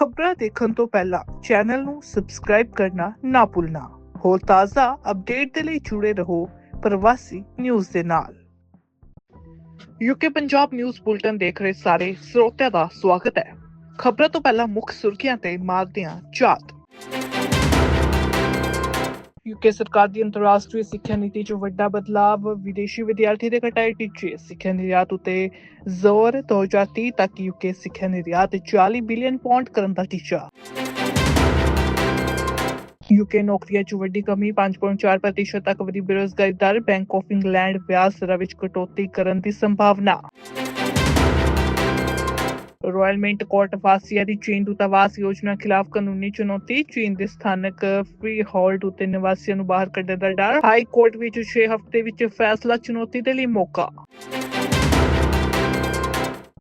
ਖਬਰਾਂ ਦੇਖਣ ਤੋਂ ਪਹਿਲਾਂ ਚੈਨਲ ਨੂੰ ਸਬਸਕ੍ਰਾਈਬ ਕਰਨਾ ਨਾ ਭੁੱਲਣਾ। ਹੋਰ ਤਾਜ਼ਾ ਅਪਡੇਟ ਦੇ ਲਈ ਜੁੜੇ ਰਹੋ ਪ੍ਰਵਾਸੀ ਨਿਊਜ਼ ਦੇ ਨਾਲ। ਯੂਕੇ ਪੰਜਾਬ ਨਿਊਜ਼ ਬੁਲਟਨ ਦੇਖ ਰਹੇ ਸਾਰੇ ਸਰੋਤਿਆਂ ਦਾ ਸਵਾਗਤ ਹੈ। ਖਬਰਾਂ ਤੋਂ ਪਹਿਲਾਂ ਮੁੱਖ ਸੁਰਖੀਆਂ ਤੇ ਮਾਰਦਿਆਂ ਹਾਂ ਯੂਕੇ ਸਰਕਾਰ ਦੀ ਅੰਤਰਰਾਸ਼ਟਰੀ ਸਿੱਖਿਆ ਨੀਤੀ 'ਚ ਵੱਡਾ ਬਦਲਾਵ, ਵਿਦੇਸ਼ੀ ਵਿਦਿਆਰਥੀ ਦੇ ਘਟਾਏ ਟੀਚੇ, ਸਿੱਖਿਆ ਨਿਰਯਾਤ ਉਤੇ ਜ਼ੋਰ 2030 ਤੱਕ ਯੂਕੇ ਸਿੱਖਿਆ ਨਿਰਯਾਤ 40 ਬਿਲੀਅਨ ਪੌਂਡ ਕਰਨ ਦਾ ਟੀਚਾ। ਯੂਕੇ ਨੌਕਰੀਆਂ 'ਚ ਵੱਡੀ ਕਮੀ 5.4% ਤੱਕ ਵਧੀ ਬੇਰੋਜ਼ਗਾਰੀ ਦਰ ਬੈਂਕ ਆਫ ਇੰਗਲੈਂਡ ਵਿਆਜ ਦਰਾਂ ਵਿੱਚ ਕਟੌਤੀ ਕਰਨ ਦੀ ਸੰਭਾਵਨਾ। ਰਾਇਲ ਮਿੰਟ ਕੋਰਟ ਵਾਸੀਆ ਦੀ ਚੀਨ ਦੂਤਾਵਾਸ ਯੋਜਨਾ ਖਿਲਾਫ ਕਾਨੂੰਨੀ ਚੁਣੌਤੀ, ਚੀਨ ਦੇ ਸਥਾਨਕ ਫ੍ਰੀ ਹੋਲਡ ਉਤੇ ਨਿਵਾਸੀਆਂ ਨੂੰ ਬਾਹਰ ਕੱਢਣ ਦਾ ਡਰ, ਹਾਈ ਕੋਰਟ ਵਿੱਚ 6 ਹਫ਼ਤੇ ਵਿੱਚ ਫੈਸਲਾ, ਚੁਣੌਤੀ ਦੇ ਲਈ ਮੌਕਾ।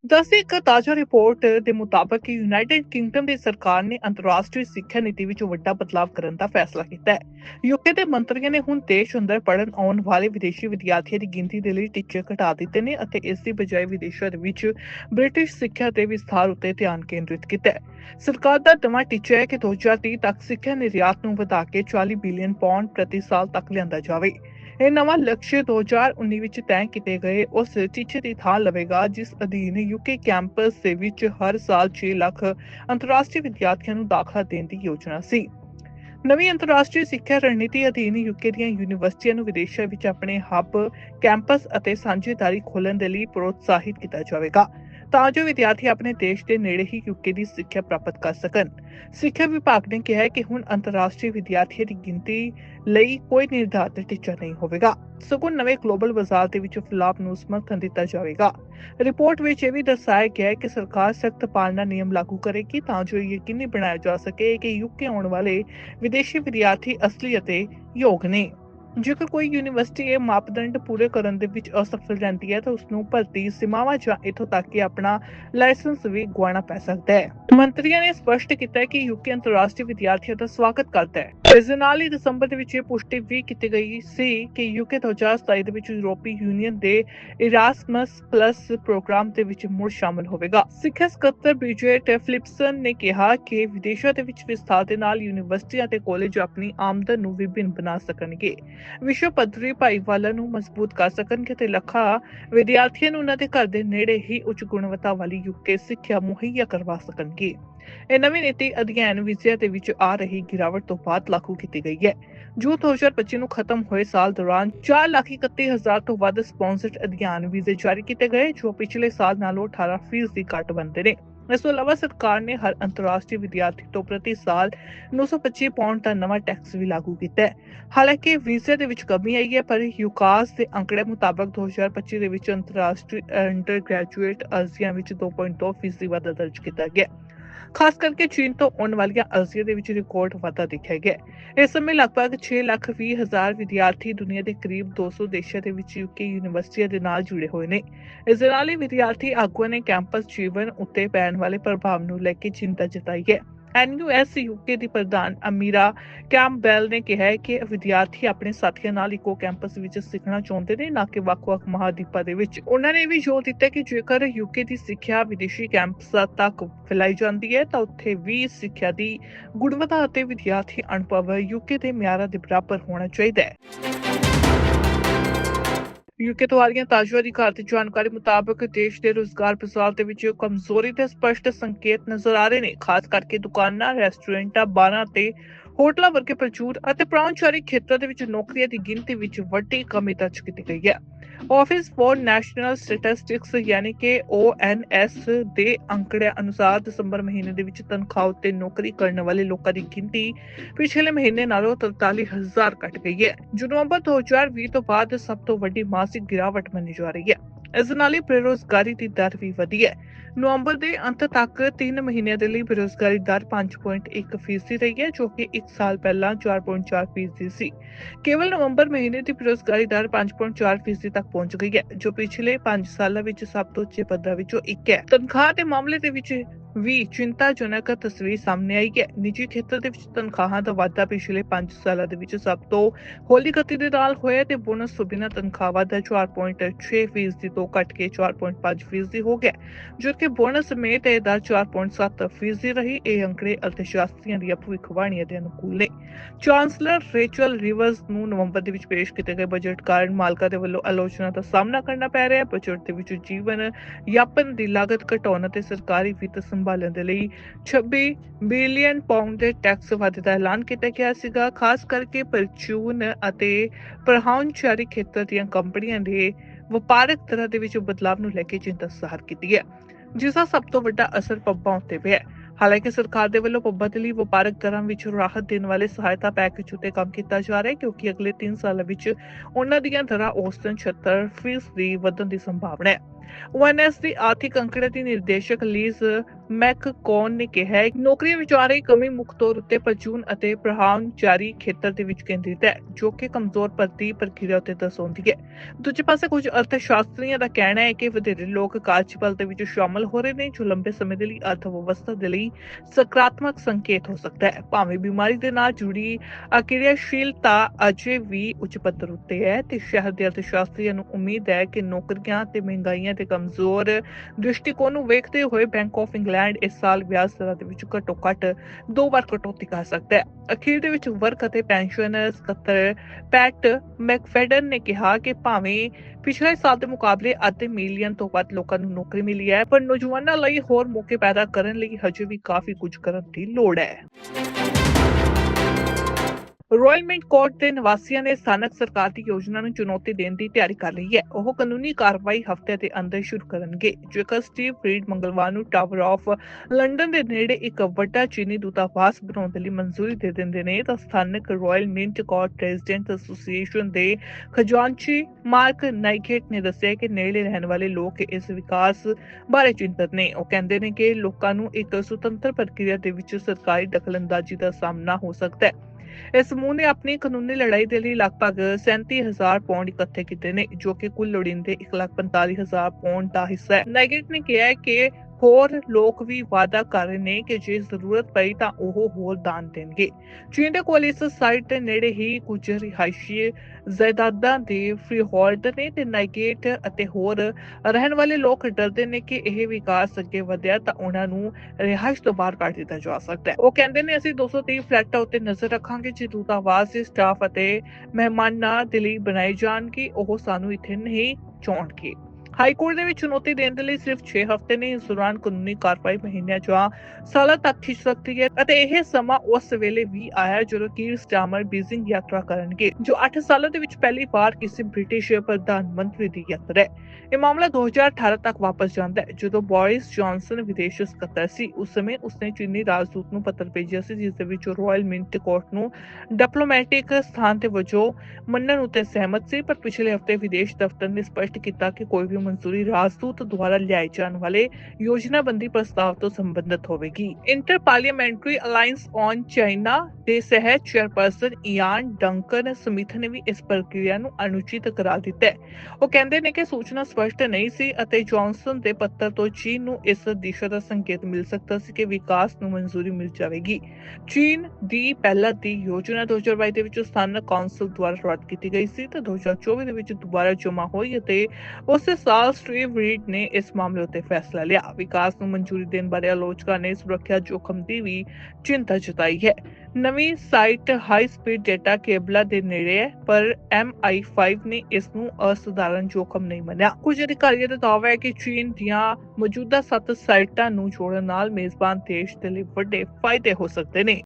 ਦੱਸਦੀ ਇੱਕ ਤਾਜ਼ਾ ਰਿਪੋਰਟ ਦੇ ਮੁਤਾਬਕ ਯੂਨਾਈਟਿਡ ਕਿੰਗਡਮ ਦੀ ਸਰਕਾਰ ਨੇ ਅੰਤਰਰਾਸ਼ਟਰੀ ਸਿੱਖਿਆ ਨੀਤੀ ਵਿੱਚ ਵੱਡਾ ਬਦਲਾਅ ਕਰਨ ਦਾ ਫੈਸਲਾ ਕੀਤਾ ਹੈ। ਯੂਕੇ ਦੇ ਮੰਤਰੀਆਂ ਨੇ ਹੁਣ ਦੇਸ਼ ਅੰਦਰ ਪੜਨ ਆਉਣ ਵਾਲੇ ਵਿਦੇਸ਼ੀ ਵਿਦਿਆਰਥੀਆਂ ਦੀ ਗਿਣਤੀ ਦੇ ਲਈ ਟੀਚੇ ਘਟਾ ਦਿੱਤੇ ਨੇ ਅਤੇ ਇਸ ਦੀ ਬਜਾਏ ਵਿਦੇਸ਼ਾਂ ਦੇ ਵਿੱਚ ਬ੍ਰਿਟਿਸ਼ ਸਿੱਖਿਆ ਦੇ ਵਿਸਥਾਰ ਉੱਤੇ ਧਿਆਨ ਕੇਂਦਰਿਤ ਕੀਤਾ ਹੈ। ਸਰਕਾਰ ਦਾ ਨਵਾਂ ਟੀਚਾ ਹੈ ਕਿ 2030 ਤੱਕ ਸਿੱਖਿਆ ਨਿਰਯਾਤ ਨੂੰ ਵਧਾ ਕੇ 40 ਬਿਲੀਅਨ ਪੌਂਡ ਪ੍ਰਤੀ ਸਾਲ ਤੱਕ ਲਿਆਂਦਾ ਜਾਵੇ। ਇਹ ਨਵਾਂ ਲਕਸ਼ 2019 ਵਿੱਚ ਤੈਅ ਕੀਤੇ ਗਏ। ਉਸ ਟੀਚੇ ਦੀ ਥਾਂ ਲਵੇਗਾ, ਜਿਸ ਅਧੀਨ ਯੂਕੇ ਕੈਂਪਸ ਦੇ ਵਿੱਚ ਹਰ ਸਾਲ 6 ਲੱਖ ਅੰਤਰਰਾਸ਼ਟਰੀ ਵਿਦਿਆਰਥੀਆਂ ਨੂੰ ਦਾਖਲਾ ਦੇਣ ਦੀ ਯੋਜਨਾ ਸੀ। ਨਵੀਂ ਅੰਤਰਰਾਸ਼ਟਰੀ ਸਿੱਖਿਆ ਰਣਨੀਤੀ ਅਧੀਨ ਯੂਕੇ ਦੀਆਂ ਯੂਨੀਵਰਸਿਟੀਆਂ ਨੂੰ ਵਿਦੇਸ਼ਾਂ ਵਿੱਚ ਆਪਣੇ ਹੱਬ ਕੈਂਪਸ ਅਤੇ ਸਾਂਝੇਦਾਰੀ ਖੋਲ੍ਹਣ ਦੇ ਲਈ ਪ੍ਰੋਤਸਾਹਿਤ ਕੀਤਾ ਜਾਵੇਗਾ। ਤਾਂ ਜੋ ਵਿਦਿਆਰਥੀ ਆਪਣੇ ਦੇਸ਼ ਦੇ ਨੇੜੇ ਹੀ ਯੂਕੇ ਦੀ ਸਿੱਖਿਆ ਪ੍ਰਾਪਤ ਕਰ ਸਕਣ। ਸਿੱਖਿਆ ਵਿਭਾਗ ਨੇ ਕਿਹਾ ਹੈ ਕਿ ਹੁਣ ਅੰਤਰਰਾਸ਼ਟਰੀ ਵਿਦਿਆਰਥੀਆਂ ਦੀ ਗਿਣਤੀ ਲਈ ਕੋਈ ਨਿਰਧਾਰਤ ਟੀਚਾ ਨਹੀਂ ਹੋਵੇਗਾ। ਸਗੋਂ ਨਵੇਂ ਗਲੋਬਲ ਬਾਜ਼ਾਰ ਦੇ ਵਿੱਚ ਫਲਾਪ ਨੂੰ ਸਮਰਥਨ ਦਿੱਤਾ ਜਾਵੇਗਾ। ਰਿਪੋਰਟ ਵਿੱਚ ਇਹ ਵੀ ਦਰਸਾਇਆ ਗਿਆ ਹੈ ਕਿ ਸਰਕਾਰ ਸਖਤ ਪਾਲਣਾ ਨਿਯਮ ਲਾਗੂ ਕਰੇਗੀ ਤਾਂ ਜੋ ਇਹ ਯਕੀਨੀ ਬਣਾਇਆ ਜਾ ਸਕੇ ਕਿ ਯੂਕੇ ਆਉਣ ਵਾਲੇ ਵਿਦੇਸ਼ੀ ਵਿਦਿਆਰਥੀ ਅਸਲੀ ਅਤੇ ਯੋਗ ਨੇ। ਜੇਕਰ ਕੋਈ ਯੂਨੀਵਰਸਿਟੀ ਇਹ ਮਾਪਦੰਡ ਪੂਰੇ ਕਰਨ ਦੇ ਵਿੱਚ ਅਸਫਲ ਰਹਿੰਦੀ ਹੈ ਤਾਂ ਉਸ ਨੂੰ ਭਰਤੀ ਸੀਮਾਵਾਂ ਜਾਂ ਇਥੋਂ ਤੱਕ ਕਿ ਆਪਣਾ ਲਾਇਸੈਂਸ ਵੀ ਗਵਾਉਣਾ ਪੈ ਸਕਦਾ ਹੈ। ਮੰਤਰੀਆਂ ਨੇ ਸਪਸ਼ਟ ਕੀਤਾ ਹੈ ਕਿ ਯੂਕੇ ਅੰਤਰਰਾਸ਼ਟਰੀ ਵਿਦਿਆਰਥੀਆਂ ਦਾ ਸਵਾਗਤ ਕਰਦਾ ਹੈ। ਇਸ ਦੇ ਨਾਲ ਹੀ ਦਸੰਬਰ ਦੇ ਵਿੱਚ ਇਹ ਪੁਸ਼ਟੀ ਵੀ ਕੀਤੀ ਗਈ ਸੀ ਕਿ ਯੂਕੇ 2027 ਦੇ ਵਿੱਚ ਯੂਰਪੀ ਯੂਨੀਅਨ ਦੇ ਇਰਾਸਮਸ ਪਲੱਸ ਪ੍ਰੋਗਰਾਮ ਦੇ ਵਿੱਚ ਮੁੜ ਸ਼ਾਮਲ ਹੋਵੇਗਾ। ਸਿੱਖਿਆ ਸਕੱਤਰ ਬ੍ਰਿਜੇਟ ਫਲਿਪਸਨ ਨੇ ਕਿਹਾ ਕਿ ਵਿਦੇਸ਼ਾਂ ਦੇ ਵਿੱਚ ਵਿਸਥਾਰ ਦੇ ਨਾਲ ਯੂਨੀਵਰਸਿਟੀਆਂ ਤੇ ਕਾਲਜ ਆਪਣੀ ਆਮਦਨ ਨੂੰ ਵਿਭਿੰਨ ਬਣਾ ਸਕਣਗੇ। ਵਿਸ਼ਵ ਪੱਧਰੀ ਭਾਈਵਾਲਾ ਨੂੰ ਮਜ਼ਬੂਤ ਕਰ ਸਕਣਗੇ ਤੇ ਲੱਖਾਂ ਵਿਦਿਆਰਥੀਆਂ ਨੂੰ ਉਹਨਾਂ ਦੇ ਘਰ ਦੇ ਨੇੜੇ ਹੀ ਉੱਚ ਗੁਣਵੱਤਾ ਵਾਲੀ ਯੂਕੇ ਸਿੱਖਿਆ ਮੁਹੱਈਆ ਕਰਵਾ ਸਕਣਗੇ। ਇਹ ਨਵੀਂ ਨੀਤੀ ਅਧਿਐਨ ਵਿਜ਼ਿਆਂ ਦੇ ਵਿੱਚ ਆ ਰਹੀ ਗਿਰਾਵਟ ਤੋਂ ਬਾਅਦ ਲਾਗੂ ਕੀਤੀ ਗਈ ਹੈ। ਜੂਨ 2025 ਨੂੰ ਖਤਮ ਹੋਏ ਸਾਲ ਦੌਰਾਨ 431000 ਤੋਂ ਵੱਧ ਸਪਾਂਸਰਡ ਅਧਿਐਨ ਵੀਜ਼ੇ ਜਾਰੀ ਕੀਤੇ ਗਏ, ਜੋ ਪਿਛਲੇ ਸਾਲ ਨਾਲੋਂ 18% ਦੀ ਘੱਟ ਬੰਦੇ ਨੇ। ਇਸ ਤੋਂ ਇਲਾਵਾ ਸਰਕਾਰ ਨੇ ਹਰ ਅੰਤਰਰਾਸ਼ਟਰੀ ਵਿਦਿਆਰਥੀ ਤੋਂ ਪ੍ਰਤੀ ਸਾਲ 925 ਪਾਉਂਡ ਦਾ ਨਵਾਂ ਟੈਕਸ ਵੀ ਲਾਗੂ ਕੀਤਾ ਹੈ। ਹਾਲਾਂਕਿ ਵੀਜ਼ੇ ਦੇ ਵਿੱਚ ਕਮੀ ਆਈ ਹੈ, ਪਰ ਯੂਕਾਸ ਦੇ ਅੰਕੜੇ ਮੁਤਾਬਕ 2025 ਦੇ ਵਿੱਚ ਅੰਤਰਰਾਸ਼ਟਰੀ ਅੰਡਰ ਗ੍ਰੈਜੂਏਟ ਅਰਜ਼ੀਆਂ ਵਿੱਚ 2.2% ਫੀਸਦੀ ਵਾਧਾ ਦਰਜ ਕੀਤਾ ਗਿਆ। ਖਾਸ ਕਰਕੇ ਚੀਨ ਤੋਂ ਆਉਣ ਵਾਲੀਆਂ ਅਰਜ਼ੀਆਂ ਦੇ ਵਿੱਚ ਰਿਕਾਰਡ ਵਾਧਾ ਦੇਖਿਆ ਗਿਆ ਇਸ ਸਮੇਂ ਲਗਭਗ 6 ਲੱਖ 20 ਹਜ਼ਾਰ ਵਿਦਿਆਰਥੀ ਦੁਨੀਆ ਦੇ ਕਰੀਬ 200 ਦੇਸ਼ਾਂ ਦੇ ਵਿੱਚ ਯੂਕੇ ਯੂਨੀਵਰਸਿਟੀਆਂ ਦੇ ਨਾਲ ਜੁੜੇ ਹੋਏ ਨੇ। ਇਸ ਦੇ ਨਾਲ ਹੀ ਵਿਦਿਆਰਥੀ ਆਗੂਆਂ ਨੇ ਕੈਂਪਸ ਜੀਵਨ ਉੱਤੇ ਪੈਣ ਵਾਲੇ ਪ੍ਰਭਾਵ ਨੂੰ ਲੈ ਕੇ ਚਿੰਤਾ ਜਤਾਈ ਹੈ। ਐਨਯੂਐਸ ਯੂਕੇ ਦੀ ਪ੍ਰਧਾਨ ਅਮੀਰਾ ਕੈਂਪਬੈਲ ਨੇ ਕਿਹਾ ਹੈ ਕਿ ਵਿਦਿਆਰਥੀ ਆਪਣੇ ਸਾਥੀਆਂ ਨਾਲ ਇੱਕੋ ਕੈਂਪਸ ਵਿੱਚ ਸਿੱਖਣਾ ਚਾਹੁੰਦੇ ਨੇ, ਨਾ ਕਿ ਵੱਖ-ਵੱਖ ਮਹਾਦੀਪਾਂ ਦੇ ਵਿੱਚ। ਉਹਨਾਂ ਨੇ ਇਹ ਵੀ ਜ਼ੋਰ ਦਿੱਤਾ ਕਿ ਜੇਕਰ ਯੂਕੇ ਦੀ ਸਿੱਖਿਆ ਵਿਦੇਸ਼ੀ ਕੈਂਪਸਾਂ ਤੱਕ ਫੈਲਾਈ ਜਾਂਦੀ ਹੈ, ਤਾਂ ਉੱਥੇ ਵੀ ਸਿੱਖਿਆ ਦੀ ਗੁਣਵੱਤਾ ਅਤੇ ਵਿਦਿਆਰਥੀ ਅਨੁਭਵ ਯੂਕੇ ਦੇ ਮਿਆਰਾਂ ਦੇ ਬਰਾਬਰ ਹੋਣਾ ਚਾਹੀਦਾ ਹੈ। ਯੂਕੇ ਤੋਂ ਆ ਰਹੀਆਂ ਤਾਜ਼ਾ ਦੀ ਜਾਣਕਾਰੀ ਮੁਤਾਬਕ ਦੇਸ਼ ਦੇ ਰੋਜ਼ਗਾਰ ਬਾਜ਼ਾਰ ਦੇ ਵਿੱਚ ਕਮਜ਼ੋਰੀ ਦੇ ਸਪਸ਼ਟ ਸੰਕੇਤ ਨਜ਼ਰ ਆ ਰਹੇ ਨੇ। ਖਾਸ ਕਰਕੇ ਦੁਕਾਨਾਂ, ਰੈਸਟੋਰੈਂਟਾਂ, ਬਾਰਾਂ ਤੇ ਹੋਟਲਾਂ ਵਰਗੇ ਪ੍ਰਚੂਰ ਅਤੇ ਪ੍ਰਾਹੁਣਚਾਰੀ ਖੇਤਰਾਂ ਦੇ ਵਿੱਚ ਨੌਕਰੀਆਂ ਦੀ ਗਿਣਤੀ ਵਿੱਚ ਵੱਡੀ ਕਮੀ ਦਰਜ ਕੀਤੀ ਗਈ ਹੈ। ਆਫਿਸ ਫੋਰ ਨੈਸ਼ਨਲ ਸਟੈਟਿਸਟਿਕਸ ਯਾਨੀ ਕਿ ONS ਦੇ ਅੰਕੜਿਆਂ ਅਨੁਸਾਰ ਦਸੰਬਰ ਮਹੀਨੇ ਦੇ ਵਿੱਚ ਤਨਖਾਹ ਉੱਤੇ ਨੌਕਰੀ ਕਰਨ ਵਾਲੇ ਲੋਕਾਂ ਦੀ ਗਿਣਤੀ ਪਿਛਲੇ ਮਹੀਨੇ ਨਾਲੋਂ 43000 ਘਟ ਗਈ ਹੈ। ਜੋ ਨਵੰਬਰ 2020 ਤੋਂ ਬਾਅਦ ਸਭ ਤੋਂ ਵੱਡੀ ਮਾਸਿਕ ਗਿਰਾਵਟ ਮੰਨੀ ਜਾ ਰਹੀ ਹੈ। ਇਸ ਨਾਲ ਹੀ ਬੇਰੋਜ਼ਗਾਰੀ ਦੀ ਦਰ ਵੀ ਵਧੀ ਹੈ। ਨਵੰਬਰ ਦੇ ਅੰਤ ਤੱਕ 3 ਮਹੀਨਿਆਂ ਦੇ ਲਈ ਬੇਰੋਜ਼ਗਾਰੀ ਦਰ 5.1 ਫੀਸਦੀ ਰਹੀ ਹੈ, ਜੋ ਕਿ 1 ਸਾਲ ਪਹਿਲਾਂ 4.4 ਫੀਸਦੀ ਸੀ। ਕੇਵਲ ਨਵੰਬਰ ਮਹੀਨੇ ਦੀ ਬੇਰੋਜ਼ਗਾਰੀ ਦਰ 5.4 ਫੀਸਦੀ ਤੱਕ ਪਹੁੰਚ ਗਈ ਹੈ, ਜੋ ਪਿਛਲੇ 5 ਸਾਲਾਂ ਵਿੱਚ ਸਭ ਤੋਂ ਉੱਚੇ ਪੱਧਰਾਂ ਵਿੱਚੋਂ ਇੱਕ ਹੈ। ਤਨਖਾਹ ਦੇ ਮਾਮਲੇ ਦੇ ਵਿੱਚ ਵੀ ਚਿੰਤਾਜਨਕ ਤਸਵੀਰ ਸਾਹਮਣੇ ਆਈ ਹੈ ਨਿੱਜੀ ਖੇਤਰ ਦੇ ਵਿੱਚ ਤਨਖਾਹਾਂ ਦਾ ਵਾਧਾ ਪਿਛਲੇ 5 ਸਾਲਾਂ ਦੇ ਵਿੱਚ ਸਭ ਤੋਂ ਹੌਲੀ ਗਤੀ ਦੇ ਨਾਲ ਹੋਇਆ ਤੇ ਬੋਨਸ ਤੋਂ ਬਿਨਾਂ ਤਨਖਾਹਾਂ ਦਾ 4.6 ਫੀਸਦੀ ਤੋਂ ਘਟ ਕੇ 4.5 ਫੀਸਦੀ ਹੋ ਗਿਆ ਜਦਕਿ ਬੋਨਸ ਸਮੇਤ ਇਹ ਦਰ 4.7 ਫੀਸਦੀ ਰਹੀ। ਇਹ ਅੰਕੜੇ ਅਰਥਸ਼ਾਸਤਰੀਆਂ ਦੀਆਂ ਭਵਿੱਖਬਾਣੀਆਂ ਦੇ ਅਨੁਕੂਲ। ਨੇ ਚਾਂਸਲਰ ਰੇਚਲ ਰਿਵਰਸ ਨੂੰ ਨਵੰਬਰ ਦੇ ਵਿੱਚ ਪੇਸ਼ ਕੀਤੇ ਗਏ ਬਜਟ ਕਾਰਨ ਮਾਲਕਾਂ ਦੇ ਵੱਲੋਂ ਆਲੋਚਨਾ ਦਾ ਸਾਹਮਣਾ ਕਰਨਾ ਪੈ ਰਿਹਾ ਹੈ। ਬਜਟ ਦੇ ਵਿੱਚ ਜੀਵਨ ਯਾਪਨ ਦੀ ਲਾਗਤ ਘਟਾਉਣ ਅਤੇ ਸਰਕਾਰੀ ਵਿੱਤ ਸੰਭਾਲਣ ਦੇ ਲਈ 26 ਬਿਲੀਅਨ ਪਾਉਂਡ ਦੇ ਟੈਕਸ ਵਾਧੇ ਦਾ ਐਲਾਨ ਕੀਤਾ ਗਿਆ ਸੀਗਾ, ਖਾਸ ਕਰਕੇ ਪਰਚੂਨ ਅਤੇ ਪ੍ਰਹਾਉਣਚਾਰੀ ਖੇਤਰ ਦੀਆਂ ਕੰਪਨੀਆਂ ਦੇ ਵਪਾਰਕ ਦਰਾਂ ਦੇ ਵਿੱਚ ਬਦਲਾਅ ਨੂੰ ਲੈ ਕੇ ਚਿੰਤਾ ਜ਼ਾਹਰ ਕੀਤੀ ਹੈ, ਜਿਸ ਦਾ ਸਭ ਤੋਂ ਵੱਡਾ ਅਸਰ ਪੱਬਾਂ ਉੱਤੇ ਪਿਆ ਹਾਲਾਂਕਿ ਸਰਕਾਰ ਦੇ ਵੱਲੋਂ ਪੱਬਾਂ ਦੇ ਲਈ ਵਪਾਰਕ ਦਰਾਂ ਵਿੱਚ ਰਾਹਤ ਦੇਣ ਵਾਲੇ ਸਹਾਇਤਾ ਪੈਕੇਜ ਉਤੇ ਕੰਮ ਕੀਤਾ ਜਾ ਰਿਹਾ ਹੈ, ਕਿਉਂਕਿ ਅਗਲੇ 3 ਸਾਲਾਂ ਵਿੱਚ ਉਹਨਾਂ ਦੀਆਂ ਦਰਾਂ ਔਸਤਨ 76% ਦੀ ਵਧਣ ਦੀ ਸੰਭਾਵਨਾ ਹੈ। ONS ਦੀ ਆਰਥਿਕ ਅੰਕੜੇ ਦੀ ਨਿਰਦੇਸ਼ਕ ਲੀਜ਼ ਮੈਕਕੌਨ ਨੇ ਕਿਹਾ ਕਿ ਨੌਕਰੀਆਂ ਵਿੱਚ ਆ ਰਹੀ ਕਮੀ ਮੁੱਖ ਤੌਰ ਉੱਤੇ ਪ੍ਰਚੂਨ ਅਤੇ ਪ੍ਰਹਾਨ ਜਾਰੀ ਖੇਤਰ ਦੇ ਵਿੱਚ ਕੇਂਦਰਿਤ ਹੈ, ਜੋ ਕਿ ਕਮਜ਼ੋਰ ਭਰਤੀ ਪ੍ਰਕਿਰਿਆ ਉੱਤੇ ਦਰਸਾਉਂਦੀ ਹੈ। ਦੂਜੇ ਪਾਸੇ ਕੁਝ ਅਰਥਸ਼ਾਸਤਰੀਆਂ ਦਾ ਕਹਿਣਾ ਹੈ ਕਿ ਵਧੇਰੇ ਲੋਕ ਕਾਰਜਬਲ ਦੇ ਵਿੱਚ ਸ਼ਾਮਲ ਹੋ ਰਹੇ ਨੇ, ਜੋ ਲੰਬੇ ਸਮੇਂ ਦੇ ਲਈ ਅਰਥ ਵਿਵਸਥਾ ਦੇ ਲਈ ਸਕਾਰਾਤਮਕ ਸੰਕੇਤ ਹੋ ਸਕਦਾ ਹੈ। ਭਾਵੇਂ ਬਿਮਾਰੀ ਦੇ ਨਾਲ ਜੁੜੀ ਅਕਿਰਿਆਸ਼ੀਲਤਾ ਅਜੇ ਵੀ ਉੱਚ ਪੱਧਰ ਉੱਤੇ ਹੈ ਤੇ ਸ਼ਹਿਰ ਦੇ ਅਰਥ ਸ਼ਾਸਤਰੀਆਂ ਨੂੰ ਉਮੀਦ ਹੈ ਕਿ ਨੌਕਰੀਆਂ ਤੇ ਮਹਿੰਗਾਈਆਂ ਦੇ ਕਮਜ਼ੋਰ ਦ੍ਰਿਸ਼ਟੀਕੋਣ ਨੂੰ ਵੇਖਦੇ ਹੋਏ ਬੈਂਕ ਆਫ ਇੰਗਲੈਂਡ ਇਸ ਸਾਲ ਵਿਆਜ ਦਰਾਂ ਦੇ ਵਿੱਚ ਘੱਟੋ ਘੱਟ ਦੋ ਵਾਰ ਕਟੌਤੀ ਕਰ ਸਕਦਾ ਹੈ। ਅਖੀਰ ਦੇ ਵਿੱਚ ਵਰਕ ਅਤੇ ਪੈਨਸ਼ਨ ਸਕੱਤਰ ਪੈਟ ਮੈਕਫੈਡਨ ਨੇ ਕਿਹਾ ਕਿ ਭਾਵੇਂ ਪਿਛਲੇ ਸਾਲ ਦੇ ਮੁਕਾਬਲੇ ਅੱਧੇ ਮਿਲੀਅਨ ਤੋਂ ਵੱਧ ਲੋਕਾਂ ਨੂੰ ਨੌਕਰੀ ਮਿਲੀ ਹੈ, ਪਰ ਨੌਜਵਾਨਾਂ ਲਈ ਹੋਰ ਮੌਕੇ ਪੈਦਾ ਕਰਨ ਲਈ ਹਜੇ ਵੀ ਕਾਫੀ ਕੁਝ ਕਰਨ ਦੀ ਲੋੜ ਹੈ। ਰਾਇਲ ਮਿੰਟ ਕੋਰਟ ਦੇ ਨਿਵਾਸੀਆਂ ਨੇ ਸਥਾਨਕ ਸਰਕਾਰ ਦੀ ਯੋਜਨਾ ਨੂੰ ਚੁਣੌਤੀ ਦੇਣ ਦੀ ਤਿਆਰੀ ਕਰ ਲਈ ਹੈ। ਉਹ ਕਾਨੂੰਨੀ ਕਾਰਵਾਈ ਹਫ਼ਤੇ ਦੇ ਅੰਦਰ ਸ਼ੁਰੂ ਕਰਨਗੇ। ਜੇਕਰ ਸਟੀਵ ਫਰੀਡ ਮੰਗਲਵਾਰ ਨੂੰ ਟਾਵਰ ਆਫ ਲੰਡਨ ਦੇ ਨੇੜੇ ਇੱਕ ਵੱਡਾ ਚੀਨੀ ਦੂਤਾਵਾਸ ਬਣਾਉਣ ਲਈ ਮਨਜ਼ੂਰੀ ਦੇ ਦਿੰਦੇ ਨੇ, ਤਾਂ ਸਥਾਨਕ Royal Mint Court Resident Association ਦੇ ਖਜ਼ਾਨਚੀ ਮਾਰਕ ਨਾਈਗੇਟ ਨੇ ਦੱਸਿਆ ਕਿ ਨੇੜੇ ਰਹਿਣ ਵਾਲੇ ਲੋਕ ਇਸ ਵਿਕਾਸ ਬਾਰੇ ਚਿੰਤਤ ਨੇ। ਉਹ ਕਹਿੰਦੇ ਨੇ ਕਿ ਲੋਕਾਂ ਨੂੰ ਇੱਕ ਸੁਤੰਤਰ ਪ੍ਰਕਿਰਿਆ ਦੇ ਵਿੱਚ ਸਰਕਾਰੀ ਦਖਲਅੰਦਾਜ਼ੀ ਦਾ ਸਾਹਮਣਾ ਹੋ ਸਕਦਾ ਹੈ। ਇਸ ਸਮੂਹ ਨੇ ਆਪਣੀ ਕਾਨੂੰਨੀ ਲੜਾਈ ਦੇ ਲਈ ਲਗਭਗ 37000 ਪੌਂਡ ਇਕੱਠੇ ਕੀਤੇ ਨੇ, ਜੋ ਕਿ ਕੁੱਲ ਲੋੜੀਂਦੇ 145000 ਪੌਂਡ ਦਾ ਹਿੱਸਾ ਹੈ। ਨਾਈਗੇਟ ਨੇ ਕਿਹਾ ਕਿ ਹੋਰ ਲੋਕ ਵੀ ਵਾਅਦਾ ਕਰ ਰਹੇ ਨੇ ਕਿ ਜੇ ਜ਼ਰੂਰਤ ਪਈ ਤਾਂ ਉਹ ਹੋਰ ਦਾਨ ਦੇਣਗੇ। ਚੀਨ ਦੇ ਕੋਲ ਇਸ ਸਾਈਟ ਦੇ ਨੇੜੇ ਹੀ ਕੁਝ ਰਿਹਾਇਸ਼ੀ ਜਾਇਦਾਦਾਂ ਦੇ ਫ੍ਰੀਹੋਲਡ ਨੇ ਤੇ ਨਾਈਗੇਟ ਅਤੇ ਹੋਰ ਰਹਿਣ ਵਾਲੇ ਲੋਕ ਡਰਦੇ ਨੇ ਕਿ ਇਹ ਵਿਕਾਸ ਅੱਗੇ ਵਧਿਆ ਤਾਂ ਉਹਨਾਂ ਨੂੰ ਰਿਹਾਇਸ਼ ਤੋਂ ਬਾਹਰ ਕੱਢ ਦਿੱਤਾ ਜਾ ਸਕਦਾ ਹੈ। ਉਹ ਕਹਿੰਦੇ ਨੇ, ਅਸੀਂ 230 ਫਲੈਟਾਂ ਉੱਤੇ ਨਜ਼ਰ ਰੱਖਾਂਗੇ, ਜੇ ਦੂਤਾਵਾਸ ਦੇ ਸਟਾਫ ਅਤੇ ਮਹਿਮਾਨਾਂ ਦੇ ਲਈ ਬਣਾਏ ਜਾਣਗੇ, ਉਹ ਸਾਨੂੰ ਇੱਥੇ ਨਹੀਂ ਚਾਹੁੰਣਗੇ ਹਾਈ ਕੋਰਟ ਦੇ ਵਿੱਚ ਚੁਣੌਤੀ ਦੇਣ ਦੇ ਲਈ ਸਿਰਫ 6 ਹਫ਼ਤੇ ਨੇ ਇਸ ਦੌਰਾਨ ਕਾਨੂੰਨੀ ਕਾਰਵਾਈ ਮਹੀਨਿਆਂ ਜਾਂ ਸਾਲਾਂ ਤੱਕ ਖਿੱਚ ਸਕਦੀ ਹੈ ਅਤੇ ਇਹ ਸਮਾਂ ਉਸ ਵੇਲੇ ਵੀ ਆਇਆ ਜਦੋਂ ਕੀਰ ਸਟਾਮਰ ਬੀਜ਼ਿੰਗ ਯਾਤਰਾ ਕਰਨਗੇ, ਜੋ 8 ਸਾਲਾਂ ਦੇ ਵਿੱਚ ਪਹਿਲੀ ਵਾਰ ਕਿਸੇ ਬ੍ਰਿਟਿਸ਼ ਪ੍ਰਧਾਨ ਮੰਤਰੀ ਦੀ ਯਾਤਰਾ ਹੈ। ਇਹ ਮਾਮਲਾ 2018 ਤੱਕ ਵਾਪਸ ਜਾਂਦਾ ਹੈ, ਜਦੋਂ ਬੋਰਿਸ ਜੌਨਸਨ ਵਿਦੇਸ਼ ਸਕੱਤਰ ਸੀ। ਉਸ ਸਮੇਂ ਉਸਨੇ ਚੀਨੀ ਰਾਜਦੂਤ ਨੂੰ ਪੱਤਰ ਭੇਜਿਆ ਸੀ, ਜਿਸ ਦੇ ਵਿੱਚ ਉਹ ਰਾਇਲ ਮਿੰਟ ਕੋਰਟ ਨੂੰ ਡਿਪਲੋਮੈਟਿਕ ਸਥਾਨ ਤੇ ਵਜੋਂ ਮੰਨਣ ਉਤੇ ਸਹਿਮਤ ਸੀ, ਪਰ ਪਿਛਲੇ ਹਫ਼ਤੇ ਵਿਦੇਸ਼ ਦਫ਼ਤਰ ਨੇ ਸਪਸ਼ਟ ਕੀਤਾ ਕਿ ਕੋਈ ਵੀ ਮਨਜ਼ੂਰੀ ਰਾਜਦੂਤ ਦੁਆਰਾ ਲਿਆਏ ਜਾਣ ਵਾਲੇ ਯੋਜਨਾਬੰਦੀ ਪ੍ਰਸਤਾਵ ਤੋਂ ਸੰਬੰਧਿਤ ਹੋਵੇਗੀ। Inter Parliamentary Alliance on China ਦੇ ਸਹਿ ਚੇਅਰਪਰਸਨ ਇਆਨ ਡੰਕਨ ਸਮਿਥ ਨੇ ਵੀ ਇਸ ਪ੍ਰਕਿਰਿਆ ਨੂੰ ਅਨੁਚਿਤ ਕਰਾਰ ਦਿੱਤਾ ਹੈ। ਉਹ ਕਹਿੰਦੇ ਨੇ ਕਿ ਸੂਚਨਾ ਸਪਸ਼ਟ ਨਹੀਂ ਸੀ ਅਤੇ ਜੌਨਸਨ ਦੇ ਪੱਤਰ ਤੋਂ ਚੀਨ ਨੂੰ ਇਸ ਦਿਸ਼ਾ ਦਾ ਸੰਕੇਤ ਮਿਲ ਸਕਦਾ ਸੀ ਕਿ ਵਿਕਾਸ ਨੂੰ ਮਨਜ਼ੂਰੀ ਮਿਲ ਜਾਵੇਗੀ। ਚੀਨ ਦੀ ਪਹਿਲਾਂ ਦੀ ਯੋਜਨਾ 2022 ਦੇ ਵਿੱਚ ਸਥਾਨਕ ਕੌਂਸਲ ਦੁਆਰਾ ਰੱਦ ਕੀਤੀ ਗਈ ਸੀ ਤੇ 2024 ਦੇ ਵਿੱਚ ਦੁਬਾਰਾ ਜਮ੍ਹਾਂ ਹੋਈ ਅਤੇ ਉਸੇ ਸਾਲ ਸਟੀਵ ਰੀਡ ਨੇ ਇਸ ਮਾਮਲੇ ਉੱਤੇ ਫੈਸਲਾ ਲਿਆ। ਵਿਕਾਸ ਨੂੰ ਮਨਜ਼ੂਰੀ ਦੇਣ ਬਾਰੇ ਆਲੋਚਕਾਂ ਨੇ ਸੁਰੱਖਿਆ ਜੋਖਮ ਦੀ ਵੀ ਚਿੰਤਾ ਜਤਾਈ ਹੈ। ਨਵੀਂ ਸਾਈਟ ਹਾਈ ਸਪੀਡ ਡਾਟਾ ਕੇਬਲਾਂ ਦੇ ਨੇੜੇ ਹੈ, ਪਰ MI5 ਨੇ ਇਸ ਨੂੰ ਅਸਧਾਰਨ ਜੋਖਮ ਨਹੀਂ ਮੰਨਿਆ। ਕੁਝ ਅਧਿਕਾਰੀਆਂ ਦਾ ਦਾਅਵਾ ਹੈ ਕਿ ਚੀਨ ਦੀਆਂ ਮੌਜੂਦਾ ਸੱਤ ਸਾਈਟਾਂ ਨੂੰ ਜੋੜਨ ਨਾਲ ਮੇਜ਼ਬਾਨ ਦੇਸ਼ ਦੇ ਲਈ ਵੱਡੇ ਫਾਇਦੇ ਹੋ ਸਕਦੇ ਨੇ।